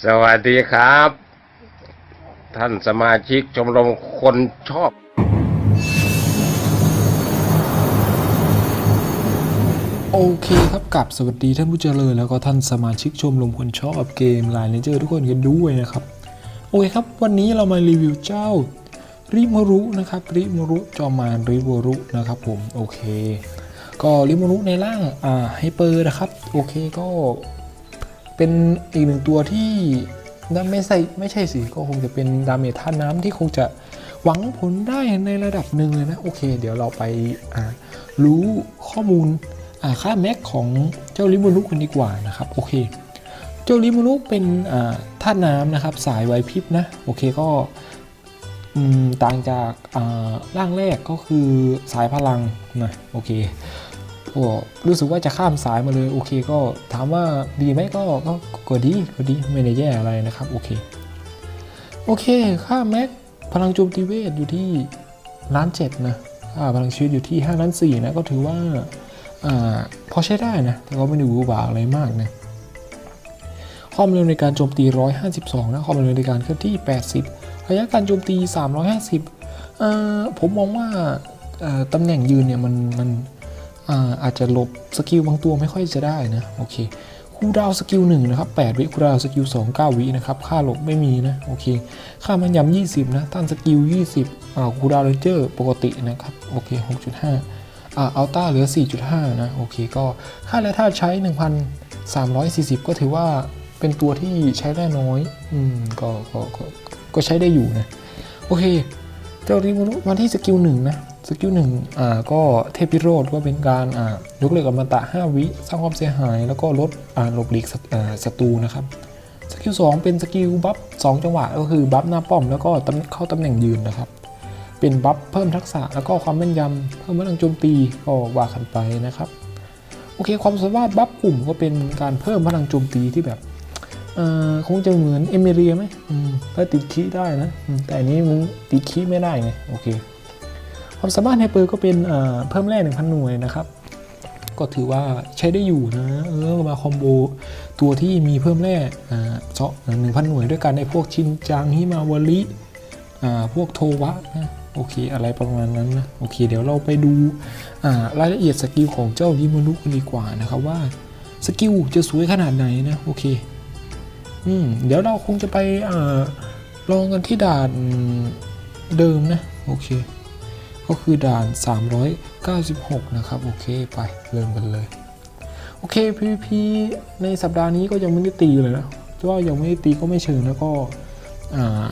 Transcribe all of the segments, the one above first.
สวัสดีครับ ท่านสมาชิกชมรมคนชอบ โอเคครับกับสวัสดีท่านผู้เจริญแล้วก็ท่านสมาชิกชมรมคนชอบเกมไลน์เลนเจอร์ทุกคนกันด้วยนะครับ โอเคครับ วันนี้เรามารีวิวเจ้าริมรุนะครับริมรุจอมานริโมรุนะครับผมโอเค ก็ริมรุในร่างอ่าไฮเปอร์นะครับ โอเคก็ เป็นอีกหนึ่งตัวที่นไม่ใช่ไม่ใช่สิก็คงจะเป็นดาเมจท่าน้ำที่คงจะหวังผลได้ในระดับหนึ่งเลยนะ โอเค เดี๋ยวเราไปรู้ข้อมูลค่าแม็กของเจ้าลิมูนุกันดีกว่านะครับ โอเค เจ้าลิมูนุเป็นอ่าน้ำนะครับ สายไวพิบนะ โอเคก็ต่างจากร่างแรกก็คือสายพลังนะ โอเค ก็รู้สึกว่าจะข้ามสายมาเลยโอเค ก็ถามว่าดีไหมก็ก็ก็ดีก็ดีไม่ได้แย่อะไรนะครับโอเคโอเคค่าแม็กพลังโจมตีเวทอยู่ที่ล้านเจ็ดนะค่าพลังชีวิตอยู่ที่5ล้านสี่นะก็ถือว่าอ่าพอใช้ได้นะ แต่ก็ไม่ได้หวือหวาอะไรมากนะความเร็วในการโจมตี 152 นะความเร็วในการเคลื่อนที่ 80 ระยะการโจมตี 350อ่าผมมองว่าตำแหน่งยืนเนี่ยมันมัน อาจจะลบสกิลบางตัวไม่ค่อยจะได้นะโอเคคูดาวสกิล1นะครับ8วิคูดาวสกิล2 9วินะครับค่าหลบไม่มีนะโอเคค่ามันยำ20นะต้านสกิล20อ่าคูดาวเรนเจอร์ปกตินะครับโอเค6.5อ่าอัลต้าเหลือ4.5นะโอเคก็ค่าและท่าใช้1,340ก็ถือว่าเป็นตัวที่ใช้ได้น้อย อืมก็ก็ก็ใช้ได้อยู่นะ โอเค เจ้าริมูรุมาที่สกิลหนึ่งนะสกิลหนึ่งอ่าก็เทพพิโรธก็เป็นการอ่ายกเลิกอมตะ 5 วิสร้างความเสียหาย แล้วก็ลดอ่าหลบหลีกศัตรูนะครับสกิล2เป็นสกิลบัฟ2จังหวะก็คือบัฟหน้าป้อมแล้วก็เข้าตำแหน่งยืนนะครับ เป็นบัฟเพิ่มทักษะแล้วก็ความแม่นยำเพิ่มพลังโจมตีก็ว่ากันไปนะครับ โอเคความสามารถบัฟกลุ่มก็เป็นการเพิ่มพลังโจมตีที่แบบ คงจะเหมือนเอเมเรียไหมอืมถ้าติดคีย์ได้นะอืมแต่อันนี้มันติดคีย์ไม่ได้ไง โอเค ความสามารถไฮเปอร์ก็เป็นเอ่อเพิ่มแร่1,000หน่วยนะครับ ก็ถือว่าใช้ได้อยู่นะ เออ มาคอมโบตัวที่มีเพิ่มแร่อ่าเซาะหนึ่งพันหน่วยด้วยกันในพวกชินจังฮิมาวาริอ่าพวกโทวะนะโอเค อะไรประมาณนั้นนะ โอเค เดี๋ยวเราไปดูอ่ารายละเอียดสกิลของเจ้ายิมนุกันดีกว่านะครับว่าสกิลจะสวยขนาดไหนนะ โอเค อืมเดี๋ยวเราคงจะไปอลองกันที่ด่านเดิมนะ โอเค ก็คือด่าน 396 นะครับ โอเค ไปเริ่มกันเลย โอเค PVP ในสัปดาห์นี้ก็ยังไม่ได้ตีเลยนะจะว่ายังไม่ได้ตีก็ไม่เชิงแล้วก็อ่า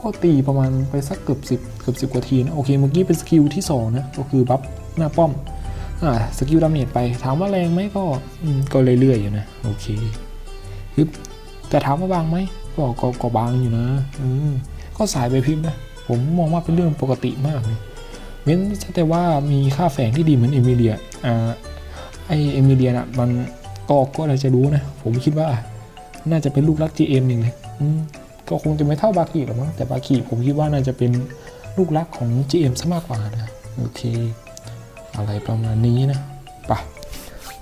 ก็ตีประมาณไปสักเกือบสิบเกือบสิบกว่าทีนะโอเคเมื่อกี้เป็นสกิลที่2นะก็คือบัฟหน้าป้อมอ่าสกิลดาเมจไปถามว่าแรงไหมก็อืมก็เรื่อยๆอยู่นะ โอเคฮึบ แต่ถามว่าบางไหมก็ก็ก็บางอยู่นะอืมก็สายไปพริบนะ ผมมองว่าเป็นเรื่องปกติมากเลยเว้นแต่ว่ามีค่าแฝงที่ดีเหมือนเอมิเลียอ่าไอเอมิเลียน่ะมันก็ก็อะไรจะรู้นะ ผมคิดว่า น่าจะเป็นลูกรัก GM หนึ่งเลยอืมก็คงจะไม่เท่าบากิหรอกมั้งแต่บากิผมคิดว่าน่าจะเป็นลูกรักของ GM ซะมากกว่านะโอเค อะไรประมาณนี้นะไปะ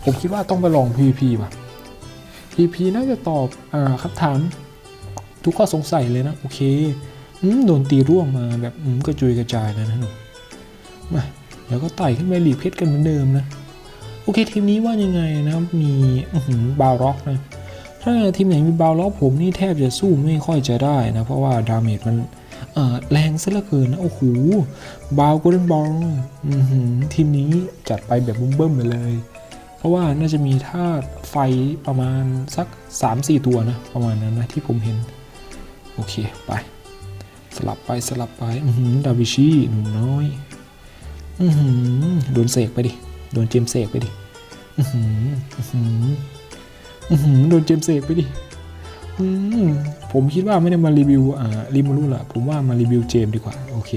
ผมคิดว่าต้องไปลอง PVP ว่ะ PVP น่าจะตอบอ่าคำถาม ทุกข้อสงสัยเลยนะ โอเคอืมโดนตีร่วงมาแบบอืมกระจุยกระจายเลยนะหนูมาเดี๋ยวก็ไต่ขึ้นไปหลีกเพชรกันเหมือนเดิมนะโอเคทีมนี้ว่ายังไงนะมีบาวร็อกนะถ้าทีมไหนมีบาลล็อกผมนี่แทบจะสู้ไม่ค่อยจะได้นะเพราะว่าดาเมจมันแรงซะเหลือเกินนะโอ้โหบาวก็เล่นบอลทีมนี้จัดไปแบบบุ้มเบิ้มไปเลย เพราะว่าน่าจะมีธาตุไฟประมาณสัก 3-4 ตัวนะ ประมาณนั้นนะที่ผมเห็น โอเค ไป สลับไปสลับไปอื้อหือดาวิชีหนุ่มน้อยอื้อหือโดนเสกไปดิ โดนเจมเสกไปดิอื้อหืออื้อหืออื้อโดนเจมเสกไปดิอืมผมคิดว่าไม่ได้มารีวิวอ่ารีมูรุละผมว่ามารีวิวเจมดีกว่า โอเค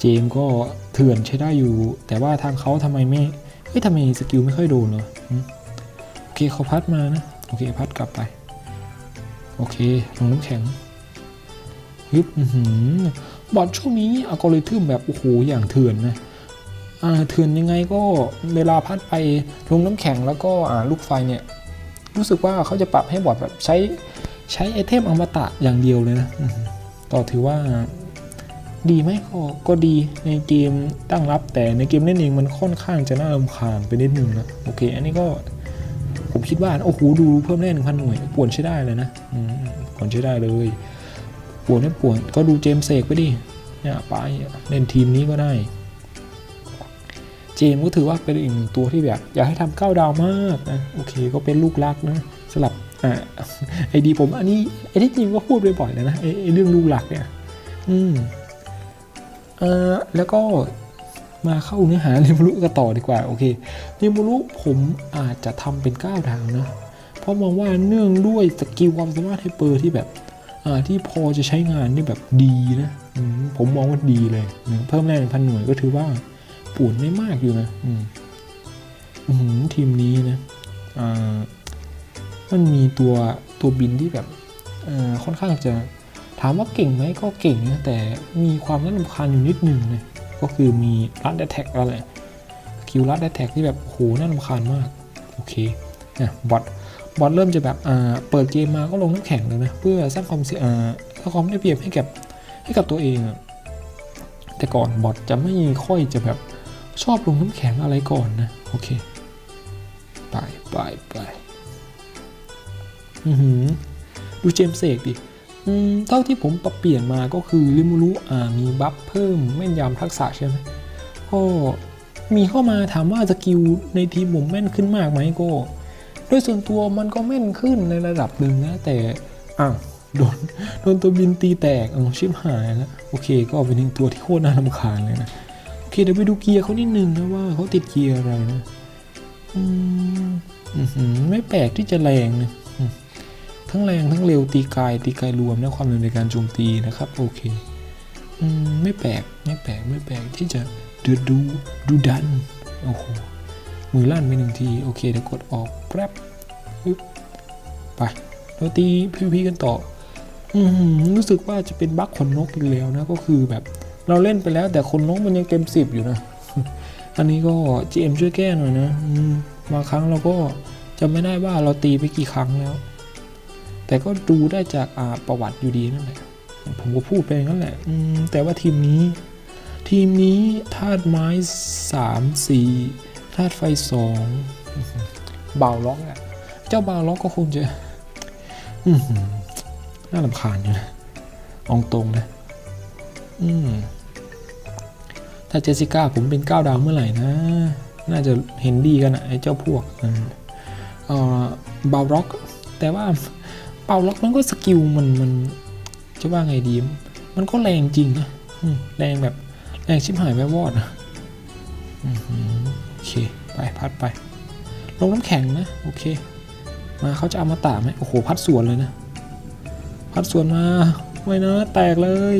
เจมก็เถื่อนใช้ได้อยู่ แต่ว่าทางเขาทำไมไม่ ฮ้ยทำไมสกิลไม่ค่อยโดนเลยโอเคเขาพัดมานะ โอเคพัดกลับไป โอเคลงน้ำแข็งฮึบอือหือบอดช่วงนี้อัลกอริทึมแบบโอ้โหอย่างเถื่อนนะอ่าเถื่อนยังไงก็เวลาพัดไปลงน้ำแข็งแล้วก็อ่าลูกไฟเนี่ย รู้สึกว่าเขาจะปรับให้บอทแบบใช้ใช้ไอเทมอมตะอย่างเดียวเลยนะอือหือก็ถือว่า ดีไหมก็ก็ดีในเกมตั้งรับแต่ในเกมเล่นเองมันค่อนข้างจะน่ารำคาญไปนิดนึงนะโอเค อันนี้ก็ผมคิดว่าโอ้โหดูเพิ่มได้หนึ่งพันหน่วยป่วนใช้ได้เลยนะป่วนใช้ได้เลยป่วนไม่ป่วนก็ดูเจมส์เสกไปดิเนี่ยไปเล่นทีมนี้ก็ได้ เจมส์ก็ถือว่าเป็นอีกหนึ่งตัวที่แบบอยากให้ทำเก้าดาวมากนะโอเคก็เป็นลูกรักนะสลับอ่าไอดีผมอันนี้ไอที่จริงก็พูดบ่อยๆเลยนะไอไอเรื่องลูกรักเนี่ย อืม เออแล้วก็มาเข้าเนื้อหาเรมูรุกันต่อดีกว่า โอเคเรมูรุผมอาจจะทำเป็นก้าดาวนะ เพราะมองว่าเนื่องด้วยสกิลความสามารถไฮเปอร์ที่แบบอ่าที่พอจะใช้งานได้แบบดีนะผมมองว่าดีเลยอืมเพิ่มแรงพันหน่วยก็ถือว่าป่วนไม่มากอยู่นะอืมทีมนี้นะอ่ามันมีตัวตัวบินที่แบบค่อนข้างจะ ถามว่าเก่งไหมก็เก่งนะแต่มีความน่ารำคาญอยู่นิดหนึ่งนะก็คือมีรัดแท็กอะไรคิวรัดแท็กที่แบบโหน่ารำคาญมากโอเคนะบอทบอทเริ่มจะแบบอ่าเปิดเกมมาก็ลงน้ำแข็งเลยนะเพื่อสร้างความเสียอ่าสร้างความได้เปรียบให้กับให้กับตัวเองอะแต่ก่อนบอทจะไม่ค่อยจะแบบชอบลงน้ำแข็งอะไรก่อนนะโอเคไปไปไปอือหือดูเจมเสกดิ เท่าที่ผมปรับเปลี่ยนมาก็คือริมูรุมีบัฟเพิ่มแม่นยำทักษะใช่ไหมก็มีเข้ามาถามว่าสกิลในทีมผมแม่นขึ้นมากไหมก็โดยส่วนตัวมันก็แม่นขึ้นในระดับหนึ่งนะแต่อะโดนโดนตัวบินตีแตกเออชิบหายแล้วโอเค ก็เป็นหนึ่งตัวที่โคตรน่ารำคาญเลยนะโอเคเดี๋ยวไปดูเกียร์เขานิดนึงนะว่าเขาติดเกียร์อะไรนะอืมอื้อหือไม่แปลกที่จะแรงนะ ทั้งแรงทั้งเร็วตีไกลตีไกลรวมและความเร็วในการโจมตีนะครับโอเคอืมไม่แปลกไม่แปลกไม่แปลกที่จะเดือดดูดูดันโอ้โหมือลั่นไปหนึ่งทีโอเคเดี๋ยวกดออกแป๊บปึ๊บไปเราตีพีพีกันต่ออืมรู้สึกว่าจะเป็นบั๊กขนนกอีกแล้วนะก็คือแบบเราเล่นไปแล้วแต่ขนนกมันยังเต็มสิบอยู่นะอันนี้ก็ GM ช่วยแก้หน่อยนะมบางครั้งเราก็จำไม่ได้ว่าเราตีไปกี่ครั้งแล้ว แต่ก็ดูได้จากาประวัติอยู่ดีนั่นแหละผมก็พูดไปงนั้นแหละแต่ว่าทีมนี้ ทีมนี้ธาตุไม้สามสี่ธาตุไฟสองเบาล็อกอะ เจ้าเบาล็อกก็คงจะน่าลำคาญอยู่นะองตรงนะ อืมถ้าเจสสิก้าผมเป็นเก้าดาวเมื่อไหร่นะ น่าจะเห็นดีกันอะไอ้เจ้าพวกอืมเอ่อเบาล็อก แต่ว่า เป่าล็อกมันก็สกิลมันมันจะว่าไงดี มันก็แรงจริงนะแรงแบบแรงชิบหายแม่วอดนะโอเค ไปพัดไป ลงน้ำแข็งนะ โอเค มาเขาจะเอามาตาไหมโอ้โห พัดสวนเลยนะ พัดสวนมาไม่นะ แตกเลย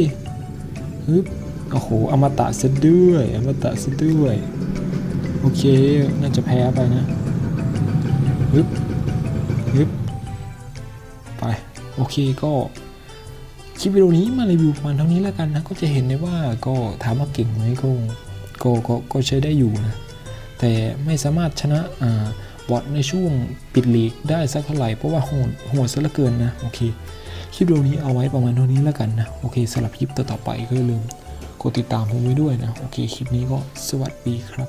ฮึบโอ้โหอมตะซะด้วยอมตะซะด้วย โอเค น่าจะแพ้ไปนะฮึบ โอเคก็คลิปวิดีโอนี้มารีวิวประมาณเท่านี้แล้วกันนะ ก็จะเห็นได้ว่าก็ถามว่าเก่งไหมก็ก็ก็ก็ใช้ได้อยู่นะ แต่ไม่สามารถชนะอ่าบอทในช่วงปิดลีกได้สักเท่าไหร่เพราะว่าโหดโหดซะเหลือเกินนะ โอเค คลิปวิดีโอนี้เอาไว้ประมาณเท่านี้แล้วกันนะ โอเคสำหรับคลิปต่อๆไปก็อย่าลืมกดติดตามผมไว้ด้วยนะ โอเค คลิปนี้ก็สวัสดีครับ